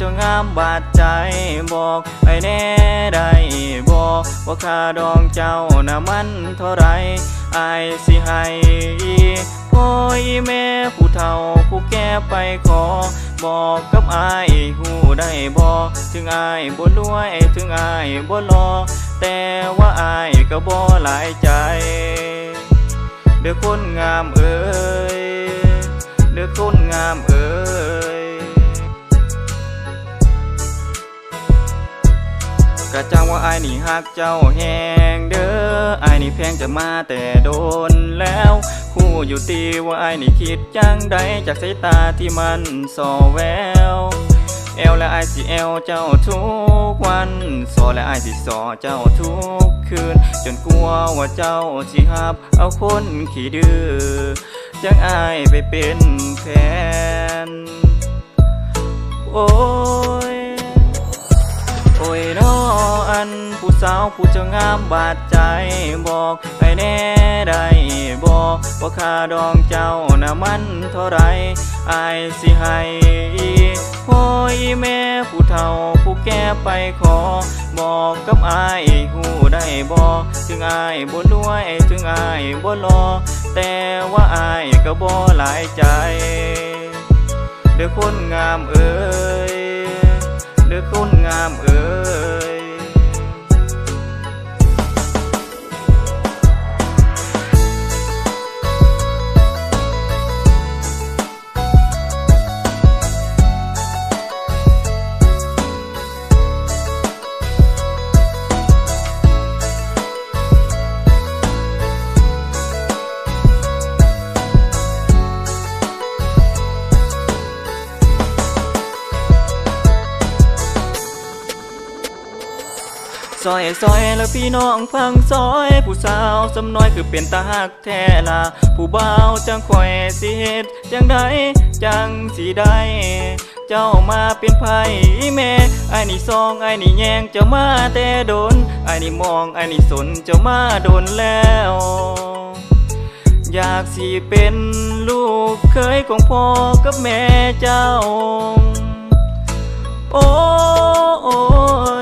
จ้างามบาดใจบอกไอ้แน่ได้บอกว่าค่าดองเจ้าน่ะมันเท่าไรอายสิให้พ่อแม่ผู้เฒ่าผู้แก่ไปขอ บอกกับอายหูได้บอกถึงอายบ่รวยถึงอายบ่รอแต่ว่าอายก็บ่หลายใจ เด้อคนงามเอ้ยเด้อคนงามเอ้ย กะจังว่าไอายนี่ฮักเจ้าแหงเด้อไอายนี่แพงจะมาแต่โดนแล้วคู่อยู่ตีว่าไอายนี่คิดจังใดจากสายตาที่มันส่อแววแอลและไอายสิแอลเจ้าทุกวันสอและไอายสิสอเจ้าทุกคืน จนกลัวว่าเจ้าสิหับ เอาคนขี้ดื้อจังไอไปเป็นแฟนโอ้ ผู้สาวผู้เจ้างามบาดใจบอกให้แน่ได้บอกว่าค่าดองเจ้าน่ะมันเท่าไรอายสิให้พ่อแม่ผู้เฒ่าผู้แก่ไปขอ บอกกับอายหูได้บอกถึงอายบ่รวยถึงอายบ่รอ แต่ว่าอายก็บ่หลายใจ เด้อคนงามเอ้ยเด้อคนงามเอ้ย ซอยซอยแล้วพี่น้องฟังซอย ผู้สาวสำน้อยคือเป็นตาหักแท้ละผู้บ่าวจังคอยสิเฮ็ดจังใดจังสิได้เจ้ามาเป็นไผแม่ไอ้นี่ซองไอ้นี่แยงเจ้ามาแต่โดนไอ้นี่มองไอ้นี่สนเจ้ามาโดนแล้ว อยากสิเป็นลูกเคยของพ่อกับแม่เจ้า โอ้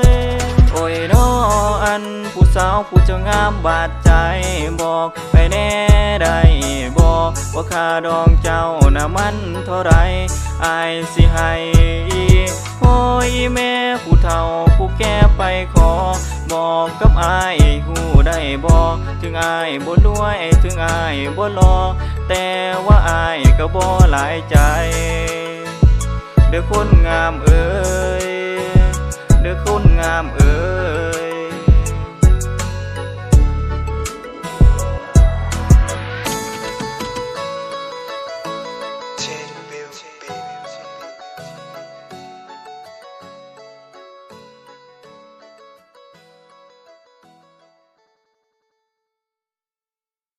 ยัน ผู้สาวผู้เจ้างามบาดใจบอกไปแน่ได้บอกว่าค่าดองเจ้าน่ะมันเท่าไรอายสิให้พ่ออีแม่ผู้เฒ่าผู้แก่ไปขอ บอกกับอายหูได้บอกถึงอายบ่รวยถึงอายบ่รอแต่ว่าอายก็บ่หลายใจเด้อคนงามเอ้ยเด้อคนงามเอ้ย